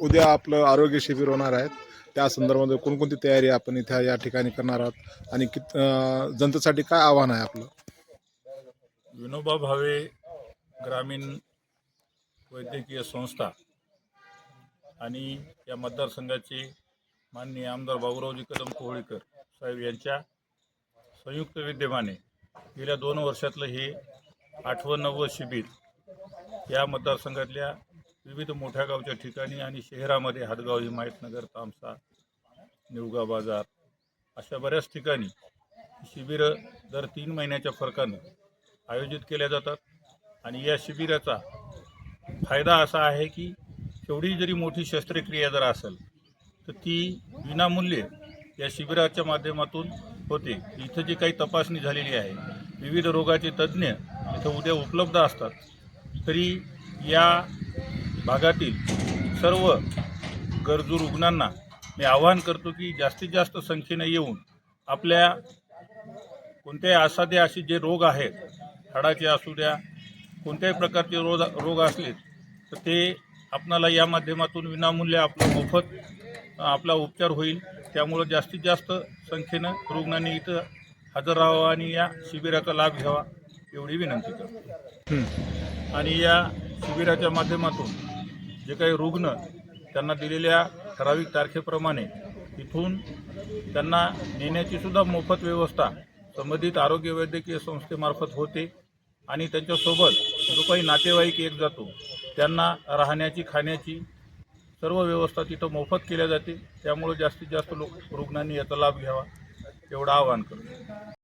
उद्या आपलं आरोग्य शिबिर होणार आहेत. त्या संदर्भामध्ये कोणकोणती तयारी आपण इथे या ठिकाणी करणार आहोत? आणि कित जनतेसाठी काय आव्हान आहे आपलं? विनोबा भावे ग्रामीण वैद्यकीय संस्था आणि या मतदारसंघाचे माननीय आमदार बाबूरावजी कदम कोहळीकर साहेब यांच्या संयुक्त विद्यमाने गेल्या दोन वर्षातलं हे आठवं नववं शिबिर या मतदारसंघातल्या विविध मोठ्या गावच्या ठिकाणी आणि शहरामध्ये हातगाव हिमायतनगर तामसा निवगा बाजार अशा बऱ्याच ठिकाणी शिबिरं दर तीन महिन्याच्या फरकानं आयोजित केल्या जातात. आणि या शिबिराचा फायदा असा आहे की केवढी जरी मोठी शस्त्रक्रिया जर असेल तर ती विनामूल्य या शिबिराच्या माध्यमातून होते. इथं जी काही तपासणी झालेली आहे विविध रोगाचे तज्ज्ञ इथं उद्या उपलब्ध असतात. तरी या भागातील सर्व गरजू रुग्णांना मी आवाहन करतो की जास्तीत जास्त संख्येने येऊन आपल्या कोणत्याही असाध्य असे जे रोग आहेत हाडाचे असू द्या कोणत्याही प्रकारचे रोग रोग असले तर ते आपणाला या माध्यमातून विनामूल्य आपलं मोफत आपला उपचार होईल. त्यामुळं जास्तीत जास्त संख्येनं रुग्णांनी इथं हजर राहावं आणि या शिबिराचा लाभ घ्यावा एवढी विनंती करतो. आणि या शिबिराच्या माध्यमातून जे काही रुग्ण त्यांना दिलेल्या ठराविक तारखेप्रमाणे तिथून त्यांना नेण्याची सुद्धा मोफत व्यवस्था संबंधित आरोग्य वैद्यकीय संस्थेमार्फत होते आणि त्यांच्यासोबत जो काही नातेवाईक एक जातो त्यांना राहण्याची खाण्याची सर्व व्यवस्था तिथं मोफत केल्या जाते. त्यामुळे जास्तीत जास्त लोक रुग्णांनी याचा लाभ घ्यावा एवढं आवाहन करतो.